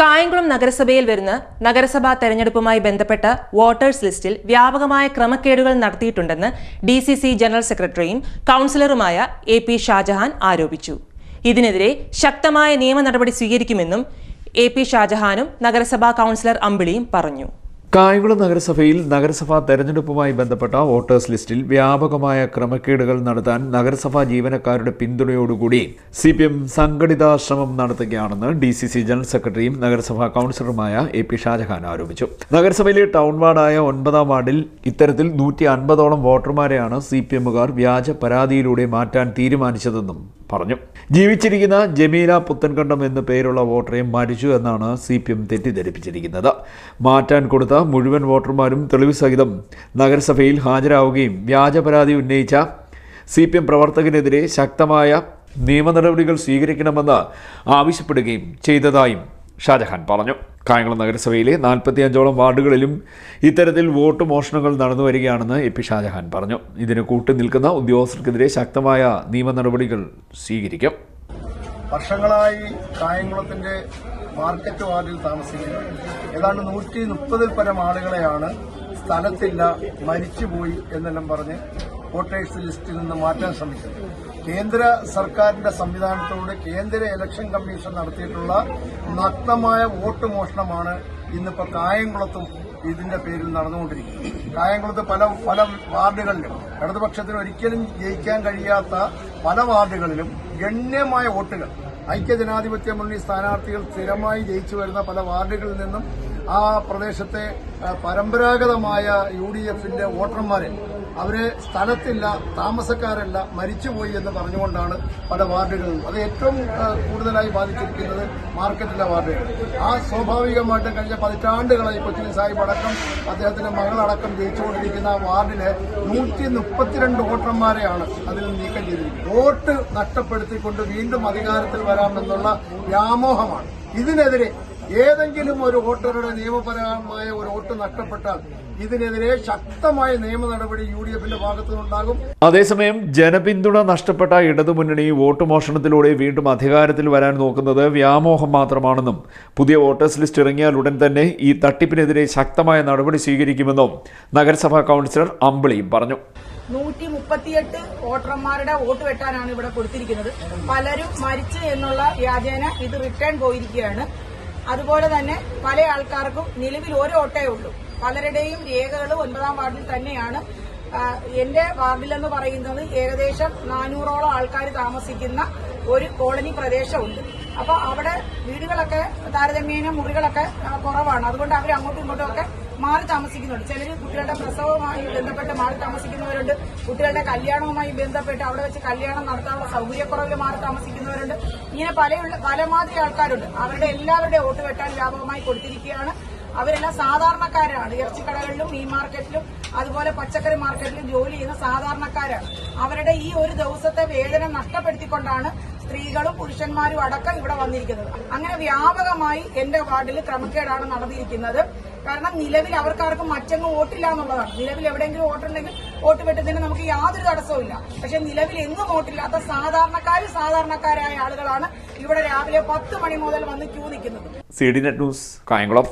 കായംകുളം നഗരസഭയിൽ വരുന്ന നഗരസഭാ തെരഞ്ഞെടുപ്പുമായി ബന്ധപ്പെട്ട വോട്ടേഴ്സ് ലിസ്റ്റിൽ വ്യാപകമായ ക്രമക്കേടുകൾ നടത്തിയിട്ടുണ്ടെന്ന് ഡി സി സി ജനറൽ സെക്രട്ടറിയും കൗൺസിലറുമായ എ പി ഷാജഹാൻ ആരോപിച്ചു. ഇതിനെതിരെ ശക്തമായ നിയമ നടപടി സ്വീകരിക്കുമെന്നും എ പി ഷാജഹാനും നഗരസഭാ കൗൺസിലർ അമ്പിളിയും പറഞ്ഞു. കായംകുളം നഗരസഭയിൽ നഗരസഭാ തെരഞ്ഞെടുപ്പുമായി ബന്ധപ്പെട്ട വോട്ടേഴ്സ് ലിസ്റ്റിൽ വ്യാപകമായ ക്രമക്കേടുകൾ നടത്താൻ നഗരസഭാ ജീവനക്കാരുടെ പിന്തുണയോടുകൂടി സി പി എം സംഘടിത ശ്രമം നടത്തുകയാണെന്ന് ഡി സി സി ജനറൽ സെക്രട്ടറിയും നഗരസഭാ കൗൺസിലറുമായ എ പി ഷാജഹാൻ ആരോപിച്ചു. നഗരസഭയിലെ ടൗൺ വാർഡായ ഒൻപതാം വാർഡിൽ ഇത്തരത്തിൽ നൂറ്റി അൻപതോളം വോട്ടർമാരെയാണ് സി പി എമ്മുകാർ വ്യാജ പരാതിയിലൂടെ മാറ്റാൻ തീരുമാനിച്ചതെന്നും പറഞ്ഞു. ജീവിച്ചിരിക്കുന്ന ജമീല പുത്തൻകണ്ടം എന്ന പേരുള്ള വോട്ടറെ മരിച്ചു എന്നാണ് സി പി എം തെറ്റിദ്ധരിപ്പിച്ചിരിക്കുന്നത്. മാറ്റാൻ കൊടുത്ത മുഴുവൻ വോട്ടർമാരും തെളിവ് സഹിതം നഗരസഭയിൽ ഹാജരാവുകയും വ്യാജ പരാതി ഉന്നയിച്ച സി പി എം പ്രവർത്തകനെതിരെ ശക്തമായ നിയമ നടപടികൾ സ്വീകരിക്കണമെന്ന് ആവശ്യപ്പെടുകയും ചെയ്തതായും ഷാജഹാൻ പറഞ്ഞു. കായംകുളം നഗരസഭയിലെ നാൽപ്പത്തിയഞ്ചോളം വാർഡുകളിലും ഇത്തരത്തിൽ വോട്ട് മോഷണങ്ങൾ നടന്നു വരികയാണെന്ന് എ പി ഷാജഹാൻ പറഞ്ഞു. ഇതിന് കൂട്ടു നിൽക്കുന്ന ഉദ്യോഗസ്ഥർക്കെതിരെ ശക്തമായ നിയമ നടപടികൾ സ്വീകരിക്കും. വർഷങ്ങളായി കായംകുളത്തിന്റെ മാർക്കറ്റ് വാർഡിൽ താമസിക്കുന്ന. ഏതാണ്ട് നൂറ്റി മുപ്പതിൽ പരം ആളുകളെയാണ് സ്ഥലത്തില്ല മരിച്ചുപോയി എന്നെല്ലാം പറഞ്ഞ് വോട്ടേഴ്സ് ലിസ്റ്റിൽ നിന്ന് മാറ്റാൻ ശ്രമിക്കുന്നത് കേന്ദ്ര സർക്കാരിന്റെ സംവിധാനത്തോട് കേന്ദ്ര ഇലക്ഷൻ കമ്മീഷൻ നടത്തിയിട്ടുള്ള നഗ്നമായ വോട്ട് മോഷണമാണ് ഇന്നിപ്പോൾ കായംകുളത്തും ഇതിന്റെ പേരിൽ നടന്നുകൊണ്ടിരിക്കുന്നത്. കായംകുളത്ത് പല പല വാർഡുകളിലും ഇടതുപക്ഷത്തിന് ഒരിക്കലും ജയിക്കാൻ കഴിയാത്ത പല വാർഡുകളിലും ഗണ്യമായ വോട്ടുകൾ. ഐക്യജനാധിപത്യ മുന്നണി സ്ഥാനാർത്ഥികൾ സ്ഥിരമായി ജയിച്ചു വരുന്ന പല വാർഡുകളിൽ നിന്നും ആ പ്രദേശത്തെ പരമ്പരാഗതമായ യു ഡി എഫിന്റെ വോട്ടർമാരെ അവരെ സ്ഥലത്തില്ല താമസക്കാരല്ല മരിച്ചുപോയി എന്ന് പറഞ്ഞുകൊണ്ടാണ് പല വാർഡുകളിലും അത് ഏറ്റവും കൂടുതലായി ബാധിച്ചിരിക്കുന്നത് മാർക്കറ്റിലെ വാർഡുകൾ. ആ സ്വാഭാവികമായിട്ടും കഴിഞ്ഞ പതിറ്റാണ്ടുകളായി കൊച്ചിൻ സാഹിബ് അടക്കം അദ്ദേഹത്തിന്റെ മകളടക്കം ജയിച്ചുകൊണ്ടിരിക്കുന്ന വാർഡിലെ നൂറ്റി മുപ്പത്തിരണ്ട് വോട്ടർമാരെയാണ് അതിൽ നീക്കം ചെയ്തിരിക്കുന്നത്. വോട്ട് നഷ്ടപ്പെടുത്തിക്കൊണ്ട് വീണ്ടും അധികാരത്തിൽ വരാമെന്നുള്ള വ്യാമോഹമാണ്. ഇതിനെതിരെ ഏതെങ്കിലും ഒരു വോട്ടറുടെ നിയമപരമായ ഒരു വോട്ട് നഷ്ടപ്പെട്ടാൽ ഇതിനെതിരെ ശക്തമായ നിയമ നടപടി യു ഡി എഫിന്റെ ഭാഗത്തുനിന്നുണ്ടാകും. അതേസമയം ജനപിന്തുണ നഷ്ടപ്പെട്ട ഇടതുമുന്നണി വോട്ട് മോഷണത്തിലൂടെ വീണ്ടും അധികാരത്തിൽ വരാൻ നോക്കുന്നത് വ്യാമോഹം മാത്രമാണെന്നും പുതിയ വോട്ടേഴ്സ് ലിസ്റ്റ് ഇറങ്ങിയാൽ ഉടൻ തന്നെ ഈ തട്ടിപ്പിനെതിരെ ശക്തമായ നടപടി സ്വീകരിക്കുമെന്നും നഗരസഭാ കൌൺസിലർ അമ്പിളിയും പറഞ്ഞു. നൂറ്റി മുപ്പത്തിയെട്ട് വോട്ടർമാരുടെ വോട്ട് വെട്ടാനാണ് ഇവിടെ കൊടുത്തിരിക്കുന്നത്. പലരും മരിച്ചു എന്നുള്ള വ്യാജേന ഇത് റിട്ടേൺ പോയിരിക്കുകയാണ്. അതുപോലെ തന്നെ പല ആൾക്കാർക്കും നിലവിൽ ഒരു ഓട്ടേ ഉള്ളൂ. പലരുടെയും രേഖകൾ ഒൻപതാം വാർഡിൽ തന്നെയാണ്. എന്റെ വാർഡിലെന്ന് പറയുന്നത് ഏകദേശം നാനൂറോളം ആൾക്കാർ താമസിക്കുന്ന ഒരു കോളനി പ്രദേശമുണ്ട്. അപ്പോൾ അവിടെ വീടുകളൊക്കെ താരതമ്യേന മുറികളൊക്കെ കുറവാണ്. അതുകൊണ്ട് അവർ അങ്ങോട്ടും ഇങ്ങോട്ടും ഒക്കെ മാറി താമസിക്കുന്നുണ്ട്. ചിലർ കുട്ടികളുടെ പ്രസവവുമായി ബന്ധപ്പെട്ട് മാറി താമസിക്കുന്നവരുണ്ട്. കുട്ടികളുടെ കല്യാണവുമായി ബന്ധപ്പെട്ട് അവിടെ വെച്ച് കല്യാണം നടത്താനുള്ള സൗകര്യക്കുറവിൽ മാറി താമസിക്കുന്നവരുണ്ട്. ഇങ്ങനെ പല പലമാതിരി ആൾക്കാരുണ്ട്. അവരുടെ എല്ലാവരുടെയും വോട്ട് വെട്ടാൻ വ്യാപകമായി കൊടുത്തിരിക്കുകയാണ്. അവരെല്ലാം സാധാരണക്കാരാണ്. ഇറച്ചിക്കടകളിലും മീൻ മാർക്കറ്റിലും അതുപോലെ പച്ചക്കറി മാർക്കറ്റിലും ജോലി ചെയ്യുന്ന സാധാരണക്കാരാണ്. അവരുടെ ഈ ഒരു ദിവസത്തെ വേതനം നഷ്ടപ്പെടുത്തിക്കൊണ്ടാണ് സ്ത്രീകളും പുരുഷന്മാരും അടക്കം ഇവിടെ വന്നിരിക്കുന്നത്. അങ്ങനെ വ്യാപകമായി എന്റെ വാർഡിൽ ക്രമക്കേടാണ് നടന്നിരിക്കുന്നത്. കാരണം നിലവിൽ അവർക്കാർക്കും മറ്റങ്ങ് വോട്ടില്ല എന്നുള്ളതാണ് നിലവിൽ എവിടെയെങ്കിലും വോട്ടുണ്ടെങ്കിൽ വോട്ട് വെട്ടുന്നതിന് നമുക്ക് യാതൊരു തടസ്സവുമില്ല. പക്ഷെ നിലവിൽ എന്നും വോട്ടില്ലാത്ത സാധാരണക്കാരും സാധാരണക്കാരായ ആളുകളാണ് ഇവിടെ രാവിലെ പത്ത് മണി മുതൽ വന്ന് ക്യൂ നിൽക്കുന്നത്. C D net news Kayamkulam.